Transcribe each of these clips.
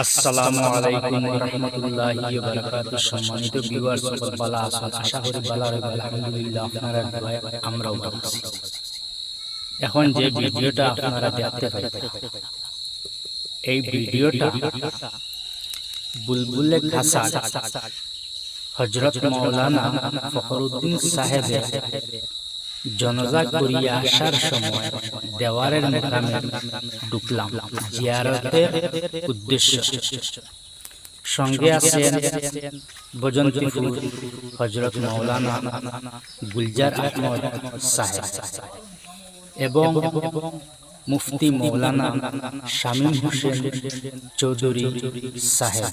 আসসালামু আলাইকুম রাহমাতুল্লাহি ওয়া বারাকাতুহু। সম্মানিত ভিউয়ার্স সকল আশা করি আলহামদুলিল্লাহ আপনারা আমরাও এখন যে ভিডিওটা আপনারা দেখতে পাচ্ছেন এই ভিডিওটা বুলবুলে খাসা হযরত মাওলানা ফখরুদ্দিন সাহেবের জনজা করিয়া আসার সময় দেওয়ারের মোকামে ঢুকলাম। জিয়ারতের উদ্দেশ্য। সঙ্গে আছেন বজন্তিপুর হজরত মৌলানা গুলজার আহমদ সাহেব এবং মুফতি মৌলানা শামীম হোসেন চৌধুরী সাহেব।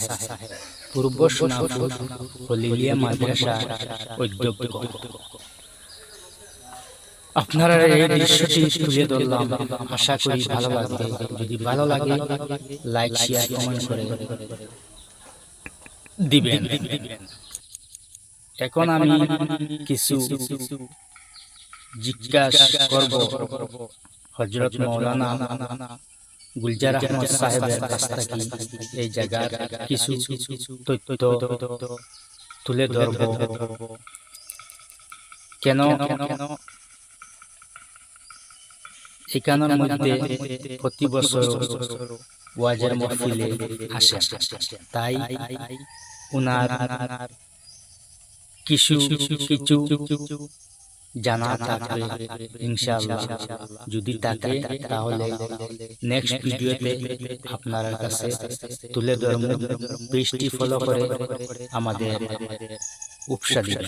পূর্ব সোনাপুর হলিলিয়া মাদ্রাসা অধ্যক্ষ। আপনারা এই দৃশ্যটি তুলে ধরলাম। আশা করি ভালো লাগবে। যদি ভালো লাগে লাইক শেয়ার কমেন্ট করে দিবেন। এখন আমি কিছু জিজ্ঞাসা করব হজরত মৌলানা গুলজার আহমদ সাহেবের কাছ থেকে এই জায়গার কিছু তথ্য তুলে ধরব। কেন এখানের মধ্যে প্রতি বছর ওয়াজের মহফিলে আসেন তাই উনার কিছু কিছু জানা থাকবে ইনশাআল্লাহ। যদি থাকে তাহলে নেক্সট ভিডিওতে আপনার কাছে তুলে ধরব। পেজটি ফলো করে আমাদের উপসা দিবেন।